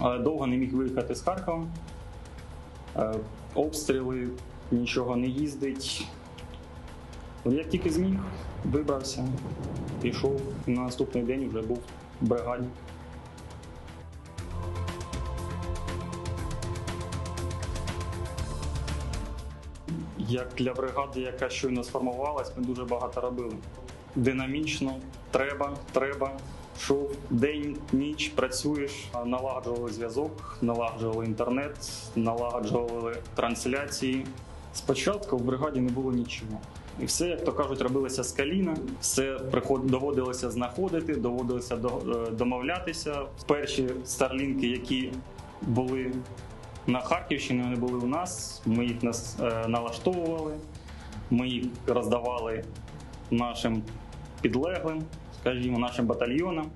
довго не міг виїхати з Харкова. Е, Обстріли, нічого не їздить. Як тільки зміг, вибрався, пішов. На наступний день вже був в бригаді. Як для бригади, яка щойно сформувалась, ми дуже багато робили. Динамічно, треба, треба. Шов день, ніч, працюєш, налагоджували зв'язок, налагоджували інтернет, налагоджували трансляції. Спочатку в бригаді не було нічого. І все, як то кажуть, робилося з каліна, все приход... доводилося знаходити, доводилося до... е, домовлятися. Перші старлінки, які були на Харківщині, вони були у нас. Ми їх е, налаштовували, ми їх роздавали нашим підлеглим, скажімо, нашим батальйонам.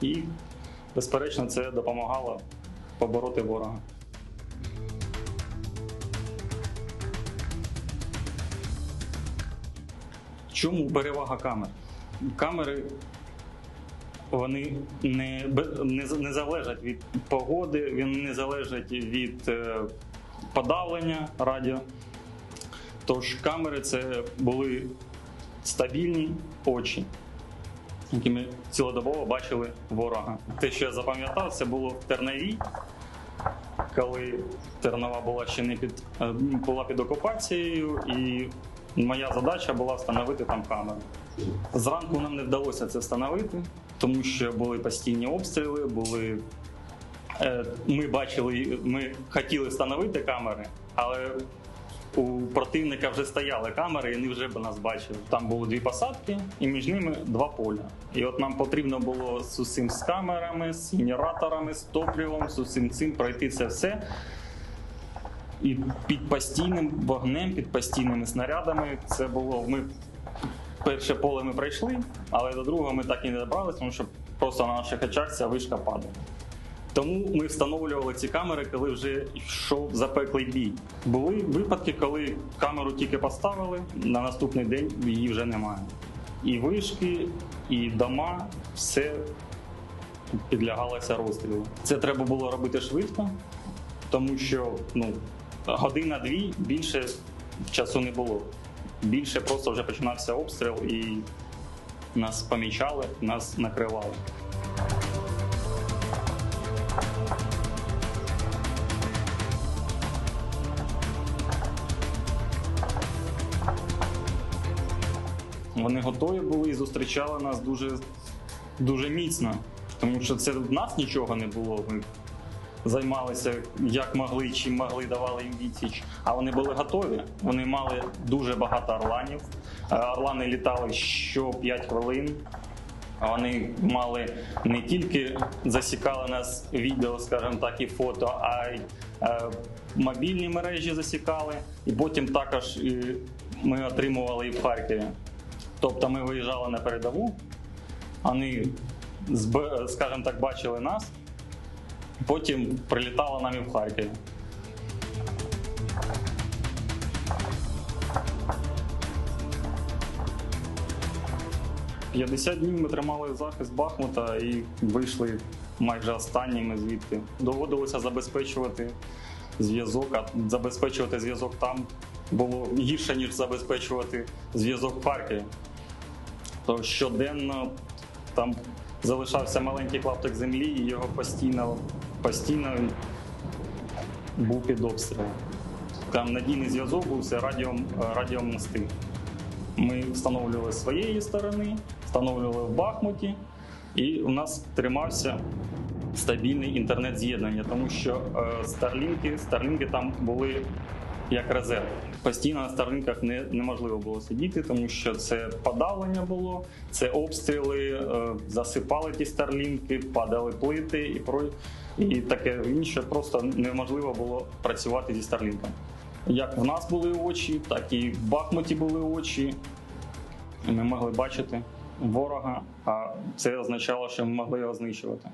І, безперечно, це допомагало побороти ворога. Чому перевага камер? Камери вони не, не, не залежать від погоди, вони не залежать від е, подавлення радіо. Тож камери це були стабільні очі, які ми цілодобово бачили ворога. Те, що я запам'ятав, це було в Тернаві, коли Тернова була ще не під е, була під окупацією, і моя задача була встановити там камеру. Зранку нам не вдалося це встановити, тому що були постійні обстріли, були. е, Ми бачили, ми хотіли встановити камери, але у противника вже стояли камери, і вони вже б нас бачили. Там було дві посадки, і між ними два поля. І от нам потрібно було з усім з камерами, з генераторами, з топливом, з усім цим пройти це все. І під постійним вогнем, під постійними снарядами це було. Ми перше поле ми пройшли, але до другого ми так і не добралися, тому що просто на наших очах ця вишка падає. Тому ми встановлювали ці камери, коли вже йшов запеклий бій. Були випадки, коли камеру тільки поставили, на наступний день її вже немає. І вишки, і дома, все підлягалося розстрілу. Це треба було робити швидко, тому що ну, година-дві більше часу не було. Більше просто вже починався обстріл і нас помічали, нас накривали. Вони готові були і зустрічали нас дуже, дуже міцно, тому що це в нас нічого не було. Ми займалися як могли, чим могли, давали їм відсіч. А вони були готові. Вони мали дуже багато орланів. Е, Орлани літали що 5 хвилин. Вони мали не тільки засікали нас відео, скажімо так, і фото, а й е, мобільні мережі засікали, і потім також і ми отримували і в Харкові. Тобто ми виїжджали на передову, вони, скажімо так, бачили нас, потім прилітало нам і в Харкові. «50 днів ми тримали захист Бахмута і вийшли майже останніми звідти. Доводилося забезпечувати зв'язок, а забезпечувати зв'язок там було гірше, ніж забезпечувати зв'язок в Харкові. То щоденно там залишався маленький клаптик землі, і його постійно, постійно був під обстрілом. Там надійний зв'язок був це радіомости. Ми встановлювали своєї сторони, встановлювали в Бахмуті, і у нас тримався стабільний інтернет-з'єднання, тому що е, старлінки, старлінки там були як резерв. Постійно на старлінках не, неможливо було сидіти, тому що це подавлення було, це обстріли, е, засипали ті старлінки, падали плити і про і таке інше. Просто неможливо було працювати зі старлінком. Як в нас були очі, так і в Бахмуті були очі. Ми могли бачити ворога, а це означало, що ми могли його знищувати.